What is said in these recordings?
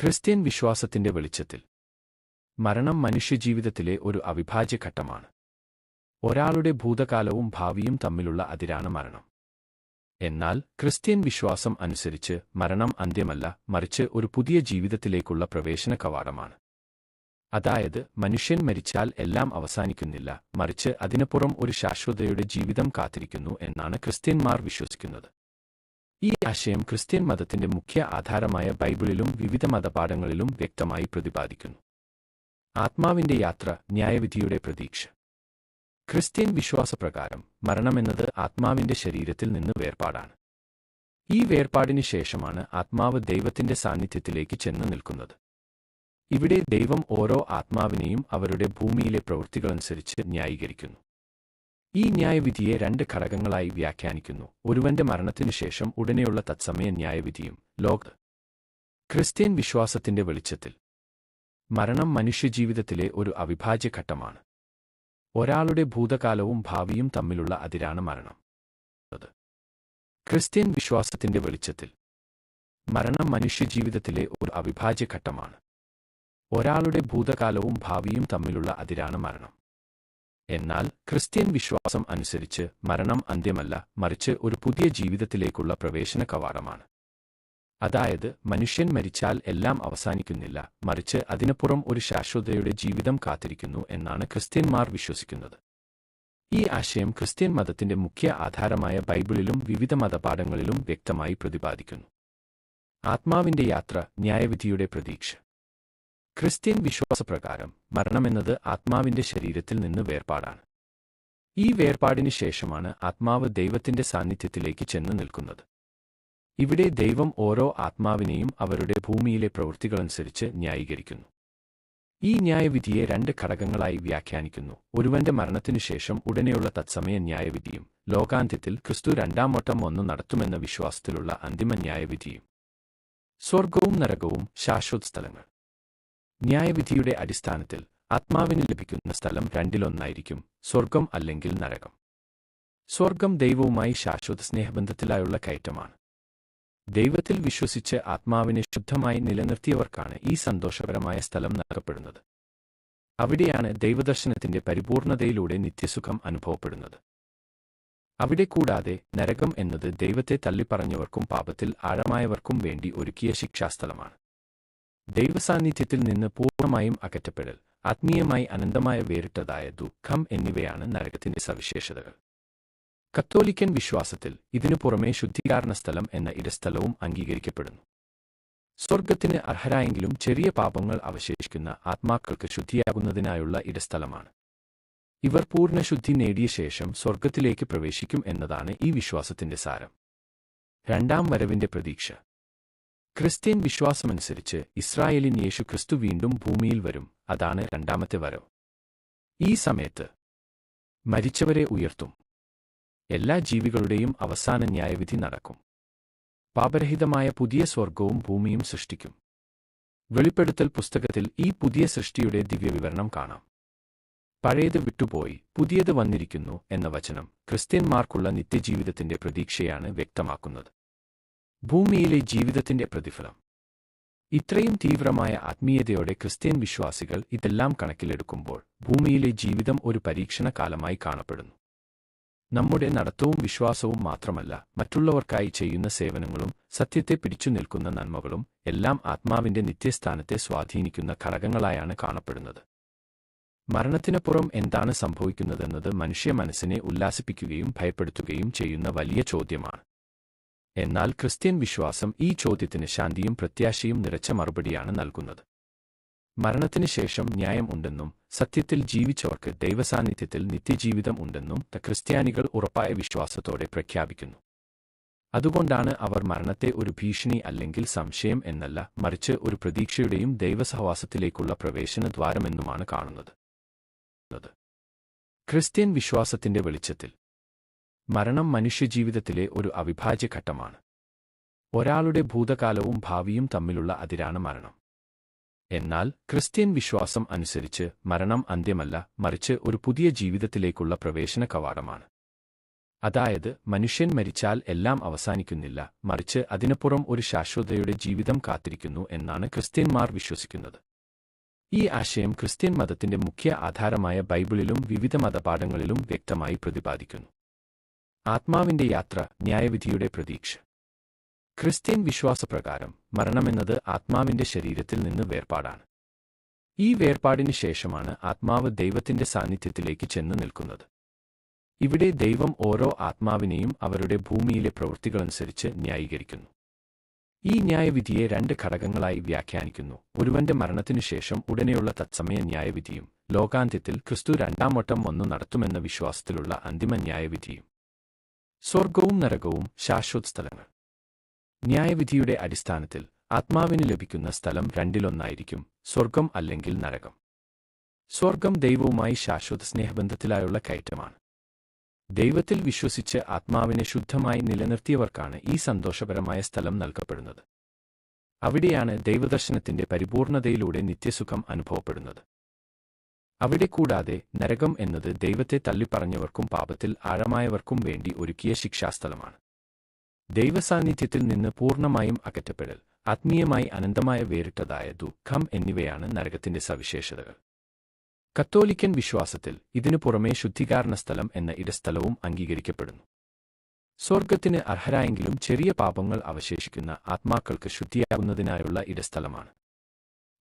Christian വിശ്വാസത്തിന്റെ വെളിച്ചത്തിൽ. മരണം മനുഷ്യജീവിതത്തിലെ ഒരു അവിഭാജ്യ ഘട്ടമാണ്. ഒരാളുടെ ഭൂതകാലവും ഭാവിയും തമ്മിലുള്ള അതിരാണ് മരണം. എന്നാൽ ക്രിസ്ത്യൻ വിശ്വാസം അനുസരിച്ച് മരണം അന്ത്യമല്ല മറിച്ച് ഒരു പുതിയ ജീവിതത്തിലേക്കുള്ള പ്രവേശന കവാടമാണ്. അതായത് മനുഷ്യൻ മരിച്ചാൽ എല്ലാം അവസാനിക്കുന്നില്ല മറിച്ച് അതിനപ്പുറം ഒരു ശാശ്വതയുടെ ജീവിതം കാത്തിരിക്കുന്നു എന്നാണ് ക്രിസ്ത്യന്മാർ വിശ്വസിക്കുന്നത്. ഈ ആശയം ക്രിസ്ത്യൻ മതത്തിന്റെ മുഖ്യ ആധാരമായ ബൈബിളിലും വിവിധ മതപാഠങ്ങളിലും വ്യക്തമായി പ്രതിപാദിക്കുന്നു. ആത്മാവിന്റെ യാത്ര ന്യായവിധിയുടെ പ്രതീക്ഷ. ക്രിസ്ത്യൻ വിശ്വാസപ്രകാരം മരണമെന്നത് ആത്മാവിന്റെ ശരീരത്തിൽ നിന്ന് വേർപാടാണ്. ഈ വേർപാടിന് ശേഷമാണ് ആത്മാവ് ദൈവത്തിന്റെ സാന്നിധ്യത്തിലേക്ക് ചെന്നു നിൽക്കുന്നത്. ഇവിടെ ദൈവം ഓരോ ആത്മാവിനെയും അവരുടെ ഭൂമിയിലെ പ്രവൃത്തികളനുസരിച്ച് ന്യായീകരിക്കുന്നു. ഈ ന്യായവിധിയെ രണ്ട് ഘടകങ്ങളായി വ്യാഖ്യാനിക്കുന്നു. ഒരുവന്റെ മരണത്തിനു ശേഷം ഉടനെയുള്ള തത്സമയ ന്യായവിധിയും. ലോക്. ക്രിസ്ത്യൻ വിശ്വാസത്തിന്റെ വെളിച്ചത്തിൽ. മരണം മനുഷ്യജീവിതത്തിലെ ഒരു അവിഭാജ്യ ഘട്ടമാണ്. ഒരാളുടെ ഭൂതകാലവും ഭാവിയും തമ്മിലുള്ള അതിരാണ് മരണം. ക്രിസ്ത്യൻ വിശ്വാസത്തിന്റെ വെളിച്ചത്തിൽ. മരണം മനുഷ്യജീവിതത്തിലെ ഒരു അവിഭാജ്യ ഘട്ടമാണ്. ഒരാളുടെ ഭൂതകാലവും ഭാവിയും തമ്മിലുള്ള അതിരാണ് മരണം. എന്നാൽ ക്രിസ്ത്യൻ വിശ്വാസം അനുസരിച്ച് മരണം അന്ത്യമല്ല മറിച്ച് ഒരു പുതിയ ജീവിതത്തിലേക്കുള്ള പ്രവേശന കവാടമാണ്. അതായത് മനുഷ്യൻ മരിച്ചാൽ എല്ലാം അവസാനിക്കുന്നില്ല മറിച്ച് അതിനപ്പുറം ഒരു ശാശ്വതയുടെ ജീവിതം കാത്തിരിക്കുന്നു എന്നാണ് ക്രിസ്ത്യന്മാർ വിശ്വസിക്കുന്നത്. ഈ ആശയം ക്രിസ്ത്യൻ മതത്തിന്റെ മുഖ്യ ആധാരമായ ബൈബിളിലും വിവിധ മതപാഠങ്ങളിലും വ്യക്തമായി പ്രതിപാദിക്കുന്നു. ആത്മാവിന്റെ യാത്ര ന്യായവിധിയുടെ പ്രതീക്ഷ. ക്രിസ്ത്യൻ വിശ്വാസപ്രകാരം മരണമെന്നത് ആത്മാവിന്റെ ശരീരത്തിൽ നിന്ന് വേർപാടാണ്. ഈ വേർപാടിന് ശേഷമാണ് ആത്മാവ് ദൈവത്തിന്റെ സാന്നിധ്യത്തിലേക്ക് ചെന്ന് നിൽക്കുന്നത്. ഇവിടെ ദൈവം ഓരോ ആത്മാവിനെയും അവരുടെ ഭൂമിയിലെ പ്രവൃത്തികളനുസരിച്ച് ന്യായീകരിക്കുന്നു. ഈ ന്യായവിധിയെ രണ്ട് ഘടകങ്ങളായി വ്യാഖ്യാനിക്കുന്നു. ഒരുവന്റെ മരണത്തിനു ശേഷം ഉടനെയുള്ള തത്സമയ ന്യായവിധിയും ലോകാന്ത്യത്തിൽ ക്രിസ്തു രണ്ടാം വട്ടം ഒന്ന് നടത്തുമെന്ന വിശ്വാസത്തിലുള്ള അന്തിമ ന്യായവിധിയും. സ്വർഗവും നരകവും ശാശ്വത സ്ഥലങ്ങൾ. ന്യായവിധിയുടെ അടിസ്ഥാനത്തിൽ ആത്മാവിന് ലഭിക്കുന്ന സ്ഥലം രണ്ടിലൊന്നായിരിക്കും സ്വർഗം അല്ലെങ്കിൽ നരകം. സ്വർഗം ദൈവവുമായി ശാശ്വത സ്നേഹബന്ധത്തിലായുള്ള കയറ്റമാണ്. ദൈവത്തിൽ വിശ്വസിച്ച് ആത്മാവിനെ ശുദ്ധമായി നിലനിർത്തിയവർക്കാണ് ഈ സന്തോഷകരമായ സ്ഥലം നൽകപ്പെടുന്നത്. അവിടെയാണ് ദൈവദർശനത്തിന്റെ പരിപൂർണതയിലൂടെ നിത്യസുഖം അനുഭവപ്പെടുന്നത്. അവിടെ കൂടാതെ നരകം എന്നത് ദൈവത്തെ തള്ളിപ്പറഞ്ഞവർക്കും പാപത്തിൽ ആഴമായവർക്കും വേണ്ടി ഒരുക്കിയ ശിക്ഷാസ്ഥലമാണ്. ദൈവസാന്നിധ്യത്തിൽ നിന്ന് പൂർണമായും അകറ്റപ്പെടൽ ആത്മീയമായി അനന്തമായ വേറിട്ടതായ ദുഃഖം എന്നിവയാണ് നരകത്തിന്റെ സവിശേഷതകൾ. കത്തോലിക്കൻ വിശ്വാസത്തിൽ ഇതിനു പുറമെ ശുദ്ധീകരണ സ്ഥലം എന്ന ഇടസ്ഥലവും അംഗീകരിക്കപ്പെടുന്നു. സ്വർഗത്തിന് അർഹരായെങ്കിലും ചെറിയ പാപങ്ങൾ അവശേഷിക്കുന്ന ആത്മാക്കൾക്ക് ശുദ്ധിയാകുന്നതിനായുള്ള ഇടസ്ഥലമാണ്. ഇവർ പൂർണ ശുദ്ധി നേടിയ ശേഷം സ്വർഗത്തിലേക്ക് പ്രവേശിക്കും എന്നതാണ് ഈ വിശ്വാസത്തിന്റെ സാരം. രണ്ടാം വരവിന്റെ പ്രതീക്ഷ. ക്രിസ്ത്യൻ വിശ്വാസമനുസരിച്ച് ഇസ്രായേലിൻ യേശു ക്രിസ്തു വീണ്ടും ഭൂമിയിൽ വരും. അതാണ് രണ്ടാമത്തെ വരവ്. ഈ സമയത്ത് മരിച്ചവരെ ഉയർത്തും. എല്ലാ ജീവികളുടെയും അവസാന ന്യായവിധി നടക്കും. പാപരഹിതമായ പുതിയ സ്വർഗവും ഭൂമിയും സൃഷ്ടിക്കും. വെളിപ്പെടുത്തൽ പുസ്തകത്തിൽ ഈ പുതിയ സൃഷ്ടിയുടെ ദിവ്യവിവരണം കാണാം. പഴയത് വിട്ടുപോയി പുതിയത് വന്നിരിക്കുന്നു എന്ന വചനം ക്രിസ്ത്യന്മാർക്കുള്ള നിത്യജീവിതത്തിന്റെ പ്രതീക്ഷയാണ് വ്യക്തമാക്കുന്നത്. ഭൂമിയിലെ ജീവിതത്തിന്റെ പ്രതിഫലം. ഇത്രയും തീവ്രമായ ആത്മീയതയോടെ ക്രിസ്ത്യൻ വിശ്വാസികൾ ഇതെല്ലാം കണക്കിലെടുക്കുമ്പോൾ ഭൂമിയിലെ ജീവിതം ഒരു പരീക്ഷണ കാലമായി കാണപ്പെടുന്നു. നമ്മുടെ നടത്തവും വിശ്വാസവും മാത്രമല്ല മറ്റുള്ളവർക്കായി ചെയ്യുന്ന സേവനങ്ങളും സത്യത്തെ പിടിച്ചു നിൽക്കുന്ന നന്മകളും എല്ലാം ആത്മാവിന്റെ നിത്യസ്ഥാനത്തെ സ്വാധീനിക്കുന്ന ഘടകങ്ങളായാണ് കാണപ്പെടുന്നത്. മരണത്തിനപ്പുറം എന്താണ് സംഭവിക്കുന്നതെന്നത് മനുഷ്യ മനസ്സിനെ ഉല്ലാസിപ്പിക്കുകയും ഭയപ്പെടുത്തുകയും ചെയ്യുന്ന വലിയ ചോദ്യമാണ്. എന്നാൽ ക്രിസ്ത്യൻ വിശ്വാസം ഈ ചോദ്യത്തിന് ശാന്തിയും പ്രത്യാശയും നിറച്ച മറുപടിയാണ് നൽകുന്നത്. മരണത്തിന് ശേഷം ന്യായം ഉണ്ടെന്നും സത്യത്തിൽ ജീവിച്ചവർക്ക് ദൈവസാന്നിധ്യത്തിൽ നിത്യജീവിതം ഉണ്ടെന്നും ക്രിസ്ത്യാനികൾ ഉറപ്പായ വിശ്വാസത്തോടെ പ്രഖ്യാപിക്കുന്നു. അതുകൊണ്ടാണ് അവർ മരണത്തെ ഒരു ഭീഷണി അല്ലെങ്കിൽ സംശയം എന്നല്ല മറിച്ച് ഒരു പ്രതീക്ഷയുടെയും ദൈവസഹവാസത്തിലേക്കുള്ള പ്രവേശന ദ്വാരമെന്നുമാണ് കാണുന്നത്. ക്രിസ്ത്യൻ വിശ്വാസത്തിന്റെ വെളിച്ചത്തിൽ മരണം മനുഷ്യജീവിതത്തിലെ ഒരു അവിഭാജ്യ ഘട്ടമാണ് ഒരാളുടെ ഭൂതകാലവും ഭാവിയും തമ്മിലുള്ള അതിരാണ് മരണം. എന്നാൽ ക്രിസ്ത്യൻ വിശ്വാസം അനുസരിച്ച് മരണം അന്ത്യമല്ല മറിച്ച് ഒരു പുതിയ ജീവിതത്തിലേക്കുള്ള പ്രവേശന കവാടമാണ്. അതായത് മനുഷ്യൻ മരിച്ചാൽ എല്ലാം അവസാനിക്കുന്നില്ല മറിച്ച് അതിനപ്പുറം ഒരു ശാശ്വതയുടെ ജീവിതം കാത്തിരിക്കുന്നു എന്നാണ് ക്രിസ്ത്യന്മാർ വിശ്വസിക്കുന്നത്. ഈ ആശയം ക്രിസ്ത്യൻ മതത്തിന്റെ മുഖ്യ ആധാരമായ ബൈബിളിലും വിവിധ മതപാഠങ്ങളിലും വ്യക്തമായി പ്രതിപാദിക്കുന്നു. ആത്മാവിന്റെ യാത്ര ന്യായവിധിയുടെ പ്രതീക്ഷ. ക്രിസ്ത്യൻ വിശ്വാസപ്രകാരം മരണമെന്നത് ആത്മാവിന്റെ ശരീരത്തിൽ നിന്ന് വേർപാടാണ്. ഈ വേർപാടിന് ശേഷമാണ് ആത്മാവ് ദൈവത്തിന്റെ സാന്നിധ്യത്തിലേക്ക് ചെന്ന് നിൽക്കുന്നത്. ഇവിടെ ദൈവം ഓരോ ആത്മാവിനെയും അവരുടെ ഭൂമിയിലെ പ്രവൃത്തികളനുസരിച്ച് ന്യായീകരിക്കുന്നു. ഈ ന്യായവിധിയെ രണ്ട് ഘടകങ്ങളായി വ്യാഖ്യാനിക്കുന്നു. ഒരുവന്റെ മരണത്തിനു ശേഷം ഉടനെയുള്ള തത്സമയ ന്യായവിധിയും ലോകാന്ത്യത്തിൽ ക്രിസ്തു രണ്ടാം വട്ടം വന്നു നടത്തുമെന്ന വിശ്വാസത്തിലുള്ള അന്തിമ ന്യായവിധിയും. സ്വർഗവും നരകവും ശാശ്വത സ്ഥലങ്ങൾ. ന്യായവിധിയുടെ അടിസ്ഥാനത്തിൽ ആത്മാവിന് ലഭിക്കുന്ന സ്ഥലം രണ്ടിലൊന്നായിരിക്കും സ്വർഗം അല്ലെങ്കിൽ നരകം. സ്വർഗം ദൈവവുമായി ശാശ്വത സ്നേഹബന്ധത്തിലായുള്ള കയറ്റമാണ്. ദൈവത്തിൽ വിശ്വസിച്ച് ആത്മാവിനെ ശുദ്ധമായി നിലനിർത്തിയവർക്കാണ് ഈ സന്തോഷപരമായ സ്ഥലം നൽകപ്പെടുന്നത്. അവിടെയാണ് ദൈവദർശനത്തിന്റെ പരിപൂർണതയിലൂടെ നിത്യസുഖം അനുഭവപ്പെടുന്നത്. അവിടെ കൂടാതെ നരകം എന്നത് ദൈവത്തെ തള്ളിപ്പറഞ്ഞവർക്കും പാപത്തിൽ ആഴമായവർക്കും വേണ്ടി ഒരുക്കിയ ശിക്ഷാസ്ഥലമാണ്. ദൈവസാന്നിധ്യത്തിൽ നിന്ന് പൂർണമായും അകറ്റപ്പെടൽ ആത്മീയമായി അനന്തമായ വേറിട്ടതായ ദുഃഖം എന്നിവയാണ് നരകത്തിന്റെ സവിശേഷതകൾ. കത്തോലിക്കൻ വിശ്വാസത്തിൽ ഇതിനു പുറമേ ശുദ്ധീകാരണ സ്ഥലം എന്ന ഇടസ്ഥലവും അംഗീകരിക്കപ്പെടുന്നു. സ്വർഗത്തിന് അർഹരായെങ്കിലും ചെറിയ പാപങ്ങൾ അവശേഷിക്കുന്ന ആത്മാക്കൾക്ക് ശുദ്ധിയാകുന്നതിനായുള്ള ഇടസ്ഥലമാണ്.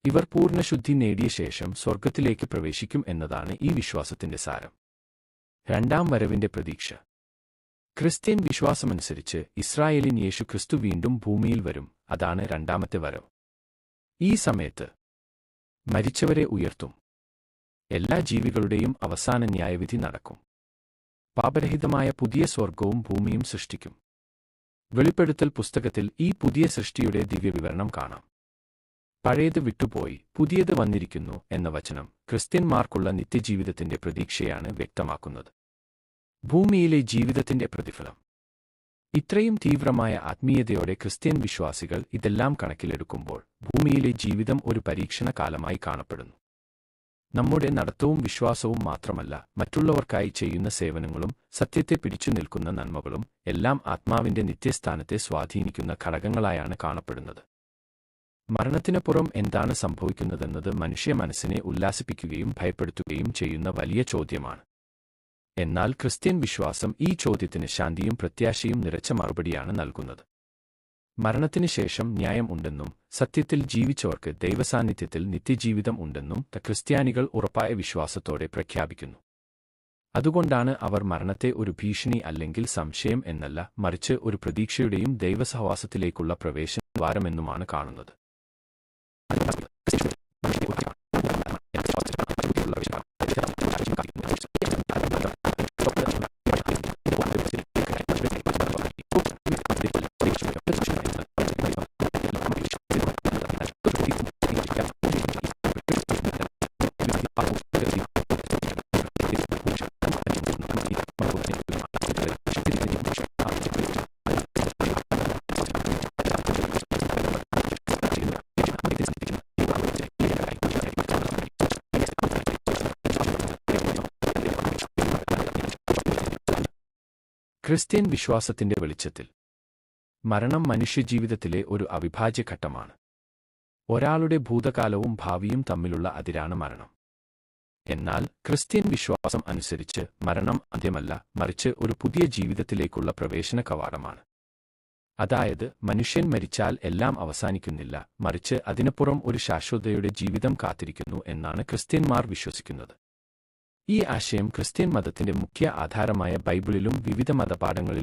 ഇവർ പൂർണശുദ്ധി നേടിയ ശേഷം സ്വർഗത്തിലേക്ക് പ്രവേശിക്കും എന്നതാണ് ഈ വിശ്വാസത്തിന്റെ സാരം. രണ്ടാം വരവിന്റെ പ്രതീക്ഷ. ക്രിസ്ത്യൻ വിശ്വാസമനുസരിച്ച് ഇസ്രായേലിൻ യേശു ക്രിസ്തു വീണ്ടും ഭൂമിയിൽ വരും അതാണ് രണ്ടാമത്തെ വരവ്. ഈ സമയത്ത് മരിച്ചവരെ ഉയർത്തും. എല്ലാ ജീവികളുടെയും അവസാന ന്യായവിധി നടക്കും. പാപരഹിതമായ പുതിയ സ്വർഗവും ഭൂമിയും സൃഷ്ടിക്കും. വെളിപ്പെടുത്തൽ പുസ്തകത്തിൽ ഈ പുതിയ സൃഷ്ടിയുടെ ദിവ്യവിവരണം കാണാം. പഴയത് വിട്ടുപോയി പുതിയത് വന്നിരിക്കുന്നു എന്ന വചനം ക്രിസ്ത്യന്മാർക്കുള്ള നിത്യജീവിതത്തിന്റെ പ്രതീക്ഷയാണ് വ്യക്തമാക്കുന്നത്. ഭൂമിയിലെ ജീവിതത്തിന്റെ പ്രതിഫലം. ഇത്രയും തീവ്രമായ ആത്മീയതയോടെ ക്രിസ്ത്യൻ വിശ്വാസികൾ ഇതെല്ലാം കണക്കിലെടുക്കുമ്പോൾ ഭൂമിയിലെ ജീവിതം ഒരു പരീക്ഷണ കാലമായി കാണപ്പെടുന്നു. നമ്മുടെ നടത്തവും വിശ്വാസവും മാത്രമല്ല മറ്റുള്ളവർക്കായി ചെയ്യുന്ന സേവനങ്ങളും സത്യത്തെ പിടിച്ചു നിൽക്കുന്ന നന്മകളും എല്ലാം ആത്മാവിന്റെ നിത്യസ്ഥാനത്തെ സ്വാധീനിക്കുന്ന ഘടകങ്ങളായാണ് കാണപ്പെടുന്നത്. മരണത്തിനപ്പുറം എന്താണ് സംഭവിക്കുന്നതെന്നത് മനുഷ്യ മനസ്സിനെ ഉല്ലാസിപ്പിക്കുകയും ഭയപ്പെടുത്തുകയും ചെയ്യുന്ന വലിയ ചോദ്യമാണ്. എന്നാൽ ക്രിസ്ത്യൻ വിശ്വാസം ഈ ചോദ്യത്തിന് ശാന്തിയും പ്രത്യാശയും നിറച്ച മറുപടിയാണ് നൽകുന്നത്. മരണത്തിന് ശേഷം ന്യായം ഉണ്ടെന്നും സത്യത്തിൽ ജീവിച്ചവർക്ക് ദൈവസാന്നിധ്യത്തിൽ നിത്യജീവിതം ഉണ്ടെന്നും ക്രിസ്ത്യാനികൾ ഉറപ്പായ വിശ്വാസത്തോടെ പ്രഖ്യാപിക്കുന്നു. അതുകൊണ്ടാണ് അവർ മരണത്തെ ഒരു ഭീഷണി അല്ലെങ്കിൽ സംശയം എന്നല്ല മറിച്ച് ഒരു പ്രതീക്ഷയുടെയും ദൈവസഹവാസത്തിലേക്കുള്ള പ്രവേശന ദ്വാരമെന്നുമാണ് കാണുന്നത്. I don't ക്രിസ്ത്യൻ വിശ്വാസത്തിന്റെ വെളിച്ചത്തിൽ. മരണം മനുഷ്യജീവിതത്തിലെ ഒരു അവിഭാജ്യ ഘട്ടമാണ്. ഒരാളുടെ ഭൂതകാലവും ഭാവിയും തമ്മിലുള്ള അതിരാണ് മരണം. എന്നാൽ ക്രിസ്ത്യൻ വിശ്വാസം അനുസരിച്ച് മരണം അന്ത്യമല്ല മറിച്ച് ഒരു പുതിയ ജീവിതത്തിലേക്കുള്ള പ്രവേശന കവാടമാണ്. അതായത് മനുഷ്യൻ മരിച്ചാൽ എല്ലാം അവസാനിക്കുന്നില്ല മറിച്ച് അതിനപ്പുറം ഒരു ശാശ്വതയുടെ ജീവിതം കാത്തിരിക്കുന്നു എന്നാണ് ക്രിസ്ത്യന്മാർ വിശ്വസിക്കുന്നത്. ഈ ആശയം ക്രിസ്ത്യൻ മതത്തിന്റെ മുഖ്യ ആധാരമായ ബൈബിളിലും വിവിധ മതപാഠങ്ങളിലും